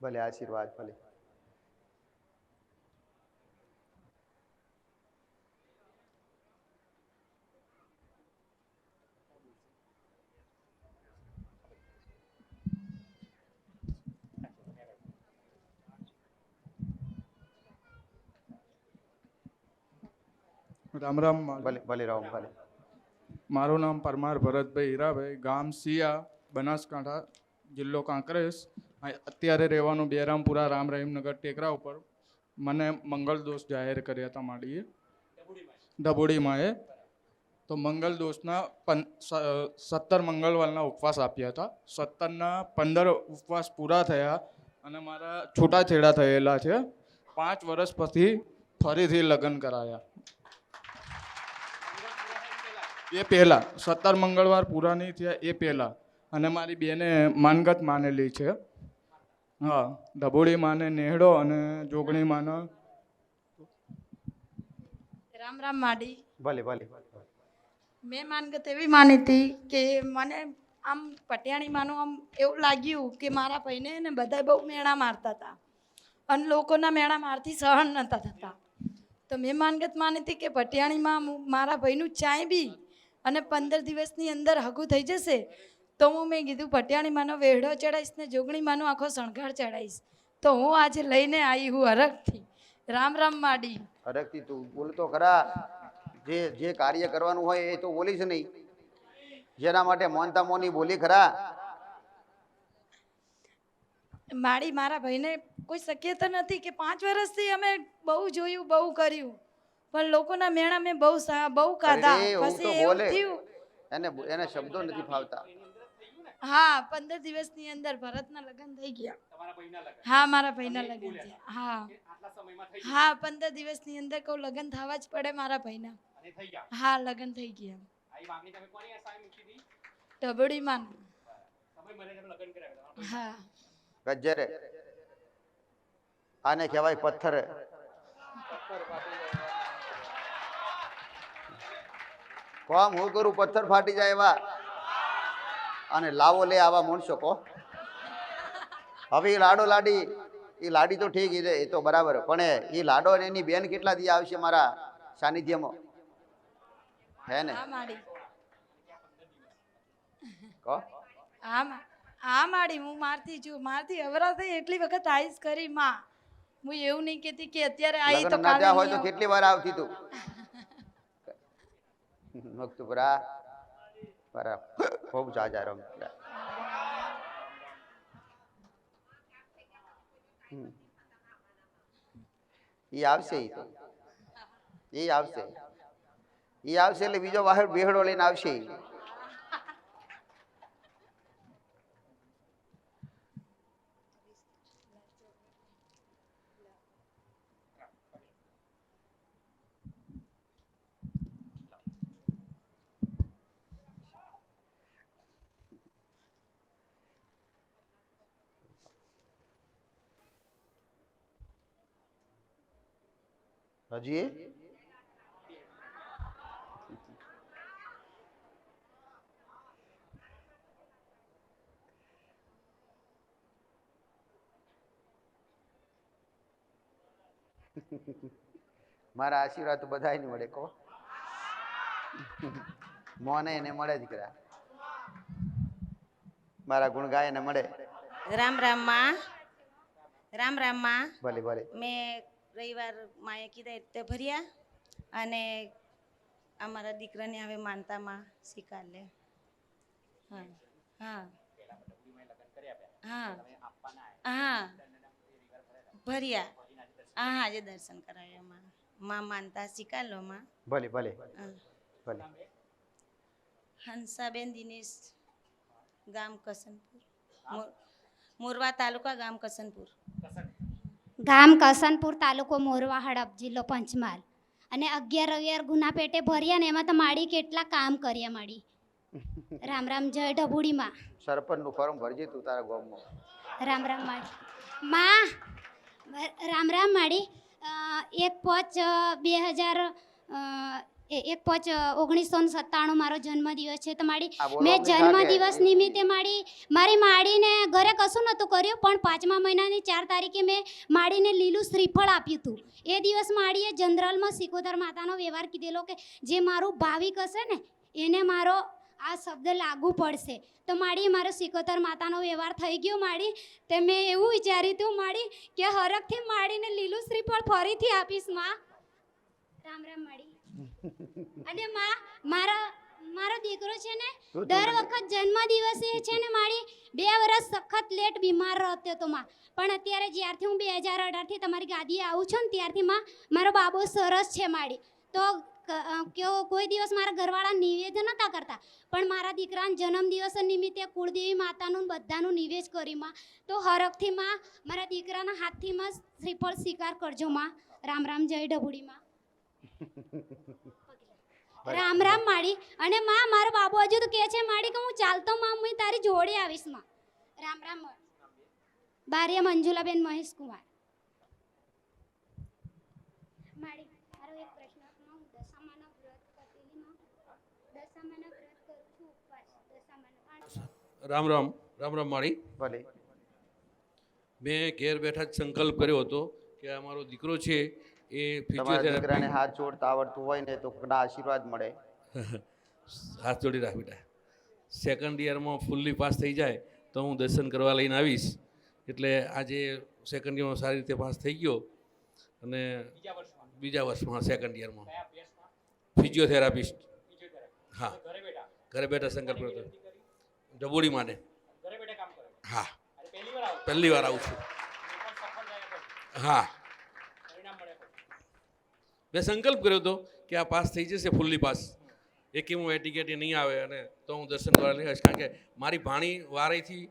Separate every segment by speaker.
Speaker 1: ભલે આશીર્વાદ ભલે
Speaker 2: રામ રામ મારું
Speaker 1: ભલે ભલે રામ ભલે
Speaker 2: મારું નામ પરમાર ભરતભાઈ હીરાભાઈ ગામ સિયા બનાસકાંઠા જિલ્લો કાંકરેજ આ- અત્યારે રહેવાનું બેરામપુરા, રામ રહીમનગર ટેકરા ઉપર મને મંગળ દોષ જાહેર કર્યા હતા માડીએ. ડબોડીમાં એ. તો મંગળ દોષના પન સત્તર મંગળવારના ઉપવાસ આપ્યા હતા. સત્તરના પંદર ઉપવાસ પૂરા થયા અને મારા છૂટાછેડા થયેલા છે. પાંચ વર્ષ પછી ફરીથી લગ્ન કરાયા. એ પહેલાં, સત્તર મંગળવાર પૂરા નહીં થયા એ પહેલાં. અને મારી બેને માનગત માનેલી છે. હા ડભોળી માને નેહડો અને જોગણી માને
Speaker 3: રામ રામ માડી.
Speaker 1: ભલે ભલે
Speaker 3: મેં માનગત એવી માની હતી કે મને આમ પટિયાણીમાંનું આમ એવું લાગ્યું કે મારા ભાઈને ને બધા બહુ મેણા મારતા હતા. અને લોકોના મેણા મારથી સહન નહોતા થતા. તો મેં માનગત માની હતી કે પટિયાણીમાં મારા ભાઈનું ચાય બી અને પંદર દિવસની અંદર હગું થઈ જશે તો હું મેં કીધું પટિયાણીમાંનો વેઢો ચડાવીશ ને જોગણીમાંનો આખો શણગાર ચડાવીશ તો હું આજે લઈને આવી હું હરખથી રામ રામ માડી.
Speaker 1: હરકથી તું બોલતો ખરા. જે જે કાર્ય કરવાનું હોય એ તો બોલીશ નહીં. જેના માટે મોનતા મોની બોલી ખરા.
Speaker 3: માડી મારા ભાઈને કોઈ શક્યતા નથી કે પાંચ વર્ષથી અમે બહુ જોયું બહુ કર્યું. પણ લોકોના મેણા મેં બહુ બહુ
Speaker 1: તો
Speaker 3: પછી એવું થયું.
Speaker 1: એને એને શબ્દો નથી ફાવતા.
Speaker 3: હા પંદર દિવસની અંદર ભરતના લગ્ન થઈ ગયા. હા મારા ભાઈના લગ્ન થયા. હા. હા પંદર દિવસની અંદર કહું લગ્ન થવા જ પડે મારા ભાઈના. હા લગ્ન થઈ ગયા. ઢબડીમાં. હા.
Speaker 1: ગજ્જરે. આને કહેવાય પથ્થર. કોમ હું કરું પથ્થર ફાટી જાય એવા. અને લાવો લે આવા માણસો કહો હવે એ લાડો લાડી એ લાડી તો ઠીક એ તો બરાબર. પણ એ લાડો અને એની બેન કેટલા દી આવશે મારા સાનિધ્યમાં? હે ને? કહો
Speaker 3: હા માડી હું મારતી છું મારથી અવરા થઈ એટલી વખત આઈસ કરી માં. હું એવું નહીં કેતી કે અત્યારે આઈ તો કાલે
Speaker 1: હોય તો કેટલી વાર આવતી તું? મકતુપરા પરા ખૂબ જાજા રમ ઈ આવશે એ તો. એ આવશે. એ આવશે એટલે બીજો બહાર બેહડો લઈને આવશે હજી મારા આશીર્વાદ તો બધાય નહીં મળે કહો. મોને એને મળે જ કરા મારા ગુણ ગાય એને મળે.
Speaker 4: રામ રામમાં. રામ રામમાં.
Speaker 1: ભલે ભલે.
Speaker 4: મેં રવિવાર માએ કીધા તે ભર્યા અને અમારા દીકરાને હવે માનતામાં સ્વીકાર લે હા હા. હા. હા. ભર્યા. હા આજે દર્શન કરાવ્યા માં માં માનતા સ્વીકાર લો માં
Speaker 1: ભલે. ભલે. ભલે.
Speaker 4: હંસાબેન દિનેશ ગામ કસનપુર. મોરવા તાલુકા ગામ કસનપુર.
Speaker 5: ગામ કસનપુર તાલુકો મોરવા હડપ જિલ્લો પંચમહાલ. અને અગિયાર અગિયાર ગુના પેટે ભર્યા ને એમાં તો માડી કેટલા કામ કર્યા માડી. રામ રામ જય ઢબુડીમાં
Speaker 1: સરપંચનું ફોર્મ ભરજે તું તારા ગામમાં.
Speaker 5: રામ રામ માડી. માં રામ રામ માડી. એક પાંચ બે હજાર એક પાંચ ઓગણીસો સત્તાણું મારો જન્મદિવસ છે. તો મારી મેં જન્મદિવસ નિમિત્તે મારી મારી માડીને ઘરે કશું નહોતું કર્યું પણ પાંચમા મહિનાની ચાર તારીખે મેં માડીને લીલું શ્રીફળ આપ્યું હતું. એ દિવસ માડીએ જનરલમાં સિકોતર માતાનો વ્યવહાર કીધેલો કે જે મારું ભાવિક હશે ને એને મારો આ શબ્દ લાગુ પડશે. તો માડી મારો સિકોતર માતાનો વ્યવહાર થઈ ગયો માડી. તે મેં એવું વિચાર્યું હતું માડી કે હરખથી માડીને લીલું શ્રીફળ ફરીથી આપીશમાં. રામ રામ માડી. અને માં મારા મારો દીકરો છે ને દર વખત જન્મદિવસે છે ને મારી બે વર્ષ સખત લેટ બીમાર રહેતો હતો માં. પણ અત્યારે જ્યારથી હું બે હજાર અઢારથી તમારી ગાદીએ આવું છું ને ત્યારથી માં મારો બાબો સરસ છે માડી તો કયો કોઈ દિવસ મારા ઘરવાળા નિવેદન નહોતા કરતા. પણ મારા દીકરાના જન્મદિવસ નિમિત્તે કુળદેવી માતાનું બધાનું નિવેદ કરી માં. તો હરખથી માં મારા દીકરાના હાથથી માં શ્રીફળ સ્વીકાર કરજો માં. રામ રામ જય ડભુડી માં. રામ રામ માડી. અને માં મારો બાબુ હજુ તો કહે છે માડી કે હું ચાલતો માં હું તારી જોડે આવીશમાં. રામ રામ બારિયા મંજુલાબેન મહેશ કુમાર. માડી મારો એક પ્રશ્ન હું દશામાનો વ્રત કરતેલી માં. દશામાનો વ્રત કરું છું ઉપવાસ. દશામાનો
Speaker 6: રામ રામ. રામ રામ માળી
Speaker 1: ભલે.
Speaker 6: મેં ઘેર બેઠા જ સંકલ્પ કર્યો હતો કે અમારો દીકરો છે એ ફિઝિયોથેરાપી
Speaker 1: હાથ જોડતા આવડતું હોય ને તો આશીર્વાદ મળે.
Speaker 6: હાથ જોડી રાખ બેટા. સેકન્ડ યરમાં ફૂલ્લી પાસ થઈ જાય તો હું દર્શન કરવા લઈને આવીશ. એટલે આજે સેકન્ડ યરમાં સારી રીતે પાસ થઈ ગયો. અને બીજા વર્ષમાં. સેકન્ડ યરમાં ફિઝિયોથેરાપિસ્ટ હા. ઘરે બેઠા. સંકલ્પ કર્યો ડબોડી માટે. હા. પહેલી વાર આવું. છું. હા. મેં સંકલ્પ કર્યો હતો કે આ પાસ થઈ જશે ફૂલ્લી પાસ. એકે હું એ ટિકિટ નહીં આવે અને તો હું દર્શન કરવા લઈશ કારણ કે મારી ભાણી વારેથી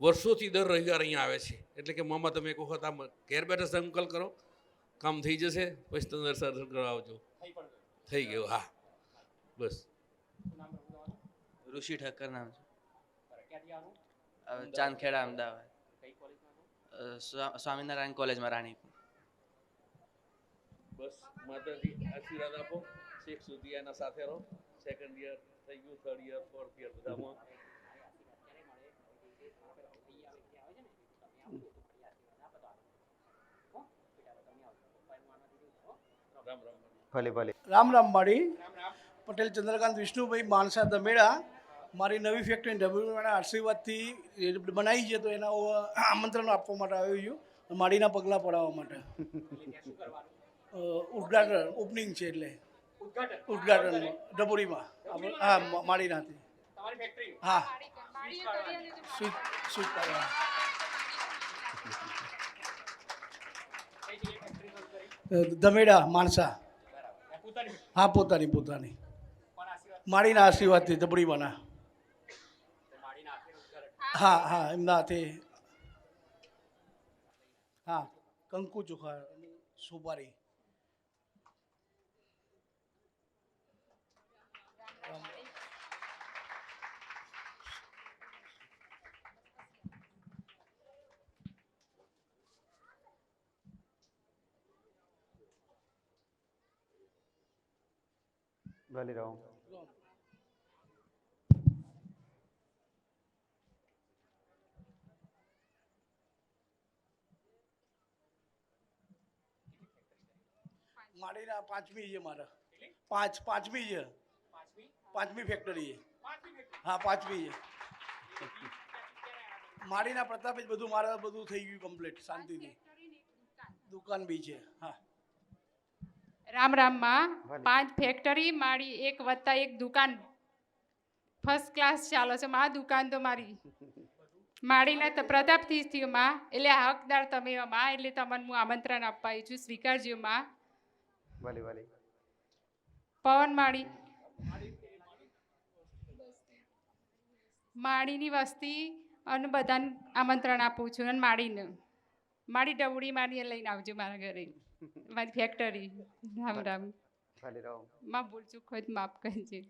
Speaker 6: વર્ષોથી દર રવિવાર અહીંયા આવે છે. એટલે કે મમ્મા તમે એક વખત આમ ઘેર બેઠા સંકલ્પ કરો. કામ થઈ જશે, પછી તમે દર્શન કરવા આવજો. થઈ ગયું, હા. બસ.
Speaker 7: ઋષિ ઠક્કર નામ છે. ચાંદખેડા, અમદાવાદ. સ્વામિનારાયણ કોલેજમાં રાણીપુર
Speaker 6: બસ માતાજી આશીર્વાદ આપો. છેક સુધી એના સાથે રહો. સેકન્ડ યર થઈ ગયું થર્ડ યર ફોર્થ યર બધામાં. રામ રામ
Speaker 1: ભલે ભલે.
Speaker 8: રામ રામ માળી. પટેલ ચંદ્રકાંત વિષ્ણુભાઈ માણસા દમેડા. મારી નવી ફેક્ટરી ડબ્લ્યુના આશીર્વાદથી બનાવી છે તો એના આમંત્રણ આપવા માટે આવ્યો છું માળીના પગલાં પડાવવા માટે. ઉદ્ઘાટન ઓપનિંગ છે એટલે. ઉદ્ઘાટન ડબોરીમાં હા માળીનાથી. હા. સ્વીટ પાડવા. દમેડા માણસા. હા, પોતાની પોતાની. માળીના આશીર્વાદથી દબડીમાંના હા હા એમના હાથે હા, કંકુ ચોખા સુપારી
Speaker 1: ભલે રહો
Speaker 8: માળીના પાંચમી છે મારા. પાંચ પાંચમી છે. પાંચમી ફેક્ટરી છે. હા પાંચમી છે. માળીના પ્રતાપે જ બધું મારા બધું થઈ ગયું કમ્પ્લીટ શાંતિથી. દુકાન બી છે હા.
Speaker 9: રામ રામમાં પાંચ ફેક્ટરી મારી એક વત્તા એક દુકાન. ફર્સ્ટ ક્લાસ ચાલો છે મા દુકાન તો મારી. માળીના પ્રતાપથી જ થયું માં. એટલે હકદાર તમે માં. એટલે તમને હું આમંત્રણ આપવા છું સ્વીકારજો માં. પવન માળી. માળીની વસ્તી અને બધાને આમંત્રણ આપું છું અને માળીને. માળી ડવડી મારી લઈને આવજો મારા ઘરે. મારી ફેક્ટરી રામ રામ.
Speaker 1: ભલે રહો
Speaker 9: માં ભૂલ ચૂક હોય તો માફ કરજે.